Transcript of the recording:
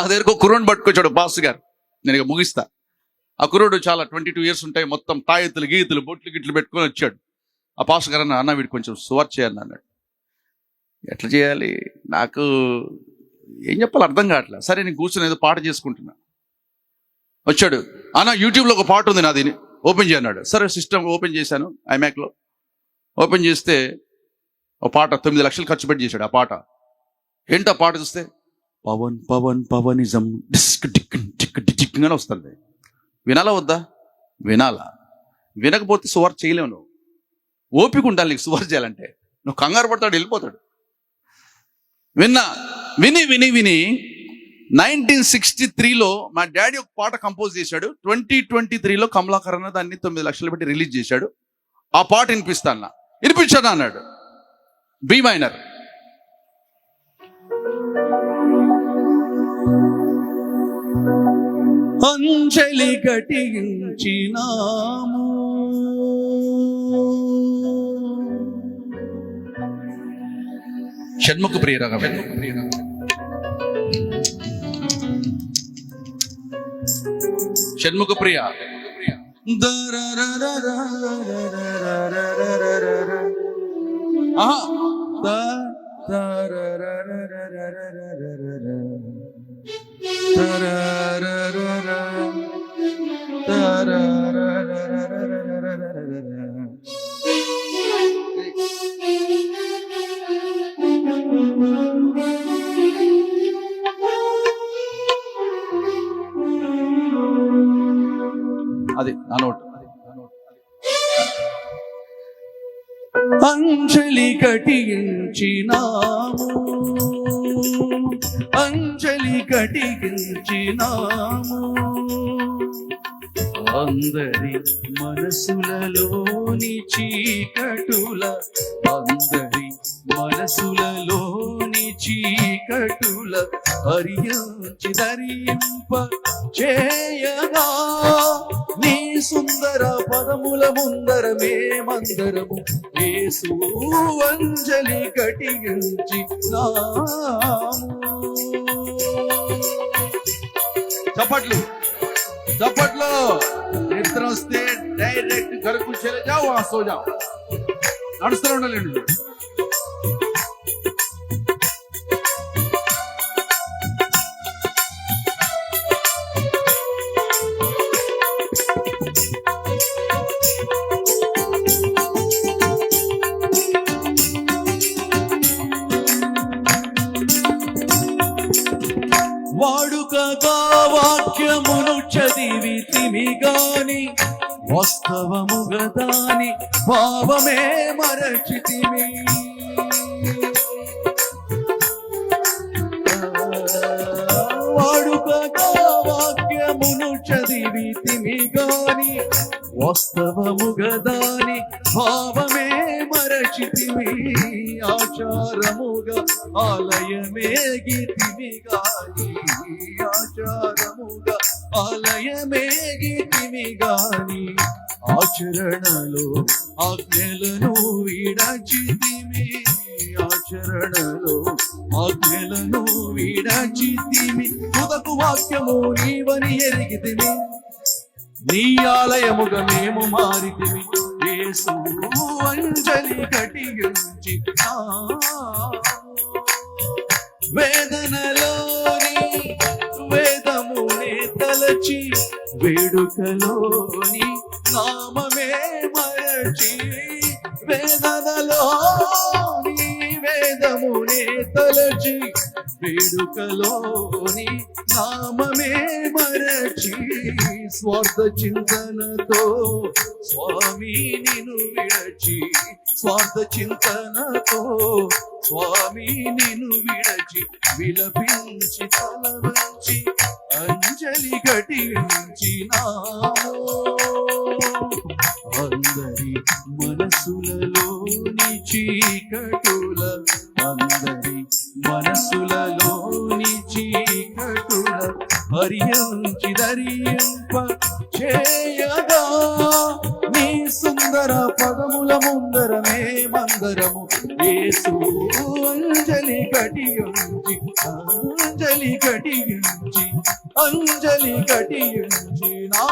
నా దగ్గరకు ఒక కుర్రోని పట్టుకొచ్చాడు బాస్ గారు. నేను ఇక ముగిస్తా. ఆ కుర్రోడు చాలా ట్వంటీ టూ ఇయర్స్ ఉంటాయి మొత్తం తాయెత్తులు గీతులు బొట్లు గిట్లు పెట్టుకొని వచ్చాడు. ఆ పాస్ గారు అన్న అన్న వీడు కొంచెం సువార్ చేయాలి అన్నాడు. ఎట్లా చేయాలి? నాకు ఏం చెప్పాలి అర్థం కావట్లేదు సరే నేను కూర్చొని ఏదో పాట చేసుకుంటున్నా. వచ్చాడు. అన్న యూట్యూబ్లో ఒక పాట ఉంది నాది ఓపెన్ చేయన్నాడు సరే సిస్టమ్ ఓపెన్ చేశాను ఐమాక్లో. ఓపెన్ చేస్తే ఓ పాట తొమ్మిది లక్షలు ఖర్చు పెట్టి చేశాడు ఆ పాట. ఏంటో పాట చూస్తే? Pawan Pawan Pawanism disc tick tick tick అని వస్తుంది. వినాలా వద్దా? వినాలా. వినకపోతే సువార్ చేయలేవు నువ్వు. ఓపిక ఉండాలి నీకు సువార్ చేయాలంటే. నువ్వు కంగారు పడతాడు వెళ్ళిపోతాడు. విన్నా. విని విని విని నైన్టీన్ సిక్స్టీ త్రీలో మా డాడీ ఒక పాట కంపోజ్ చేశాడు. ట్వంటీ ట్వంటీ త్రీలో కమలాకరణ దాన్ని తొమ్మిది లక్షలు పెట్టి రిలీజ్ చేశాడు. ఆ పాట వినిపిస్తాను వినిపించాను అన్నాడు. B minor. అంజలి ఘటించినాము షణ్ముఖ ప్రియరాగం షణ్ముఖ ప్రియ ఆహా. అది నా నోట్. అంజలి కటించినాము. అంజలి కటించినాము. అందరి మనసులలోని చీకటుల అందరి మనసులలోని చీకటుల హరియాంచి ధరింప చేయగా. నీ సుందర పదముల ముందర మేమందరము యేసు అంజలి కటించి చప్పట్లు. దప్పట్లో నిద్ర వస్తే డైరెక్ట్ గరుకు చెల్లి జావు ఆ సో జావు నడుస్తూ ఉండాలి వాడుకగా వాక్యమును చదివి తిమి గాని వాస్తవముగా దాని భావమే మరచితిమి వాడుకగా వాక్యమును చదివి గాని వాస్తవముగా దాని భావమే మరచితిమి ఆచారముగా ఆలయమే గీతిమి గాని. ఆచారముగా ఆలయమే గీతిమి గాని. ఆచరణలో ఆజ్ఞలను విడచితిమి. ఆచరణలో ఆజ్ఞలను విడచితిమి. తుదకు వాక్యము నీవని ఎరిగితిమి. నీ ఆలయముగా మేము మారితిమి. యేసు అంజలి కటిగించి వేదనలోని వేదమునే తలచి వేడుకలోని నామమే మరచి వేదనలోని వేదమునే తలచి వేడుకలోని నామమే మరచి. స్వార్థ చింతనతో స్వామి నిను విడచి స్వార్థ చింతనతో స్వామి నిను విడచి విలపించి తల వంచి అంజలి గటించినా అందరి మనసులలోని చీకటుల హరించి ధరింప చేయగా నీ సుందర పదముల ముందర మే మందరము. యేసు అంజలి కటియుంచి అంజలి కటియుంచి అంజలి కటియుంచి నా